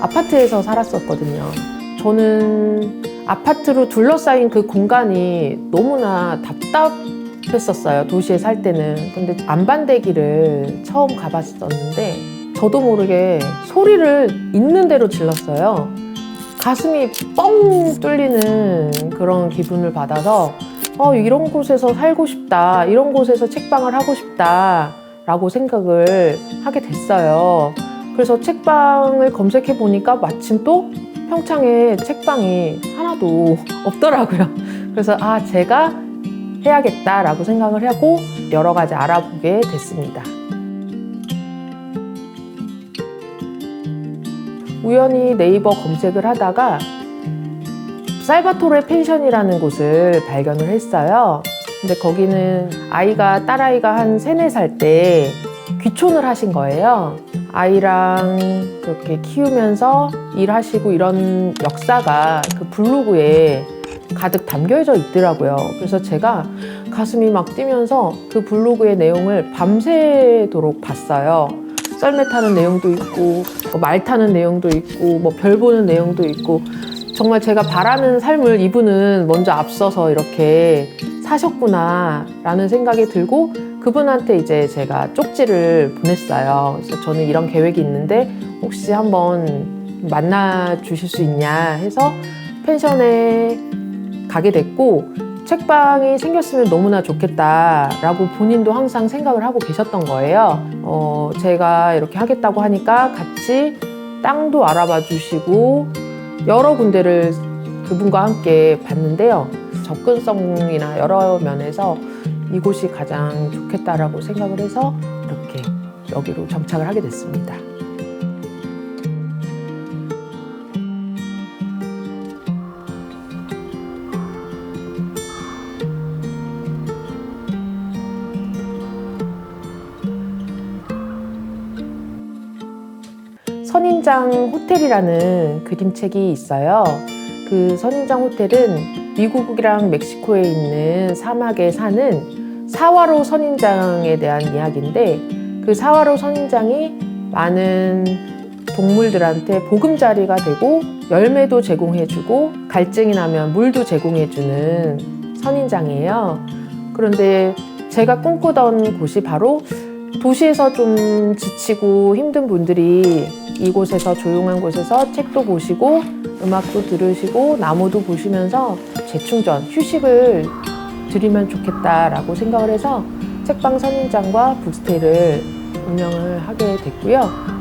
아파트에서 살았었거든요. 저는 아파트로 둘러싸인 그 공간이 너무나 답답했었어요. 도시에 살 때는. 근데 안반대기를 처음 가봤었는데 저도 모르게 소리를 있는 대로 질렀어요. 가슴이 뻥 뚫리는 그런 기분을 받아서 어, 이런 곳에서 살고 싶다. 이런 곳에서 책방을 하고 싶다. 라고 생각을 하게 됐어요. 그래서 책방을 검색해 보니까 마침 또 평창에 책방이 하나도 없더라고요. 그래서 아, 제가 해야겠다라고 생각을 하고 여러 가지 알아보게 됐습니다. 우연히 네이버 검색을 하다가 살바토레 펜션이라는 곳을 발견을 했어요. 근데 거기는 아이가, 딸아이가 한 세네 살 때 귀촌을 하신 거예요. 아이랑 그렇게 키우면서 일하시고 이런 역사가 그 블로그에 가득 담겨져 있더라고요. 그래서 제가 가슴이 막 뛰면서 그 블로그의 내용을 밤새도록 봤어요. 썰매 타는 내용도 있고, 뭐말 타는 내용도 있고, 뭐 별 보는 내용도 있고, 정말 제가 바라는 삶을 이분은 먼저 앞서서 이렇게 사셨구나 라는 생각이 들고 그분한테 이제 제가 쪽지를 보냈어요. 그래서 저는 이런 계획이 있는데 혹시 한번 만나 주실 수 있냐 해서 펜션에 가게 됐고 책방이 생겼으면 너무나 좋겠다라고 본인도 항상 생각을 하고 계셨던 거예요. 어, 제가 이렇게 하겠다고 하니까 같이 땅도 알아봐 주시고 여러 군데를 그분과 함께 봤는데요. 접근성이나 여러 면에서 이곳이 가장 좋겠다라고 생각을 해서 이렇게 여기로 정착을 하게 됐습니다. 선인장 호텔이라는 그림책이 있어요. 그 선인장 호텔은 미국이랑 멕시코에 있는 사막에 사는 사와로 선인장에 대한 이야기인데 그 사와로 선인장이 많은 동물들한테 보금자리가 되고 열매도 제공해주고 갈증이 나면 물도 제공해주는 선인장이에요. 그런데 제가 꿈꾸던 곳이 바로 도시에서 좀 지치고 힘든 분들이 이곳에서 조용한 곳에서 책도 보시고 음악도 들으시고 나무도 보시면서 재충전, 휴식을 드리면 좋겠다라고 생각을 해서 책방 선인장과 북스테이를 운영을 하게 됐고요.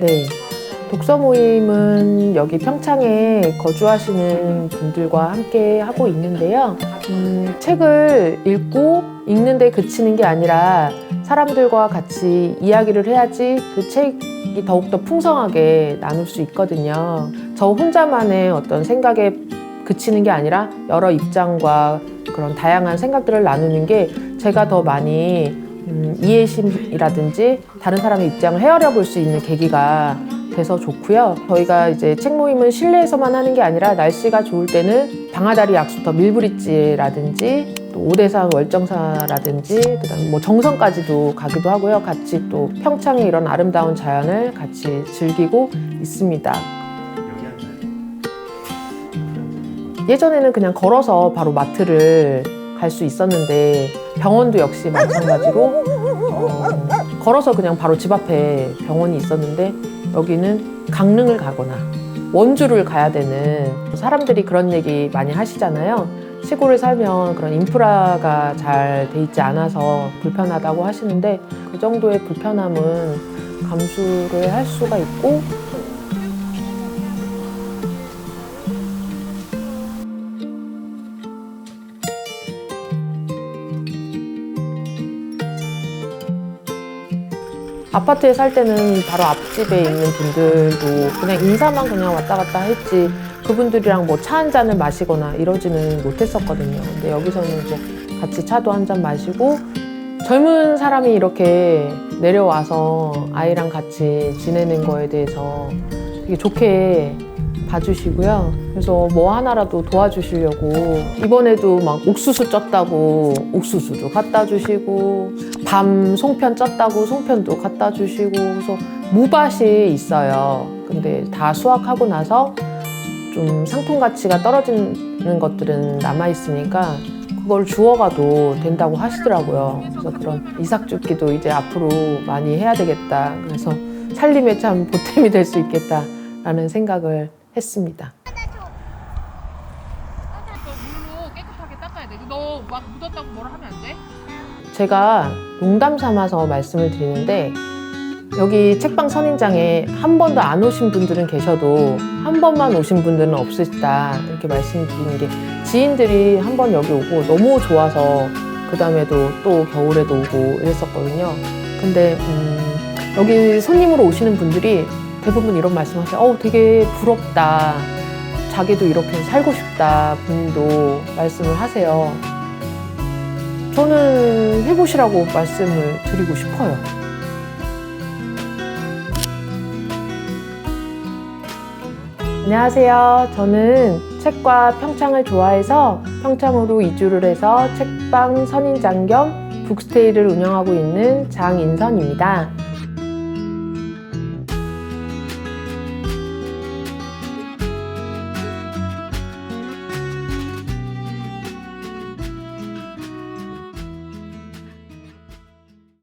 네. 독서 모임은 여기 평창에 거주하시는 분들과 함께 하고 있는데요. 음, 책을 읽고 읽는데 그치는 게 아니라 사람들과 같이 이야기를 해야지 그 책이 더욱더 풍성하게 나눌 수 있거든요. 저 혼자만의 어떤 생각에 그치는 게 아니라 여러 입장과 그런 다양한 생각들을 나누는 게 제가 더 많이 음, 이해심이라든지 다른 사람의 입장을 헤아려 볼 수 있는 계기가 돼서 좋고요. 저희가 이제 책 모임은 실내에서만 하는 게 아니라 날씨가 좋을 때는 방아다리 약수터 밀브리지라든지 또 오대산 월정사라든지 그다음 뭐 정선까지도 가기도 하고요. 같이 또 평창의 이런 아름다운 자연을 같이 즐기고 있습니다. 예전에는 그냥 걸어서 바로 마트를 갈 수 있었는데 병원도 역시 마찬가지로 어, 걸어서 그냥 바로 집 앞에 병원이 있었는데 여기는 강릉을 가거나 원주를 가야 되는 사람들이 그런 얘기 많이 하시잖아요. 시골에 살면 그런 인프라가 잘 돼 있지 않아서 불편하다고 하시는데 그 정도의 불편함은 감수를 할 수가 있고 아파트에 살 때는 바로 앞집에 있는 분들도 그냥 인사만 그냥 왔다 갔다 했지 그분들이랑 뭐 차 한 잔을 마시거나 이러지는 못했었거든요. 근데 여기서는 이제 같이 차도 한 잔 마시고 젊은 사람이 이렇게 내려와서 아이랑 같이 지내는 거에 대해서 되게 좋게 봐주시고요. 그래서 뭐 하나라도 도와주시려고 이번에도 막 옥수수 쪘다고 옥수수도 갖다 주시고 밤 송편 쪘다고 송편도 갖다 주시고 그래서 무밭이 있어요. 근데 다 수확하고 나서 좀 상품 가치가 떨어지는 것들은 남아 있으니까 그걸 주워가도 된다고 하시더라고요. 그래서 그런 이삭줍기도 이제 앞으로 많이 해야 되겠다. 그래서 살림에 참 보탬이 될 수 있겠다라는 생각을 했습니다. 제가 농담 삼아서 말씀을 드리는데 여기 책방 선인장에 한 번도 안 오신 분들은 계셔도 한 번만 오신 분들은 없으시다 이렇게 말씀드리는 게 지인들이 한 번 여기 오고 너무 좋아서 그 다음에도 또 겨울에도 오고 이랬었거든요. 근데 음, 여기 손님으로 오시는 분들이 대부분 이런 말씀하세요. 어, 되게 부럽다. 자기도 이렇게 살고 싶다. 본인도 말씀을 하세요. 저는 해보시라고 말씀을 드리고 싶어요. 안녕하세요. 저는 책과 평창을 좋아해서 평창으로 이주를 해서 책방 선인장 겸 북스테이를 운영하고 있는 장인선입니다.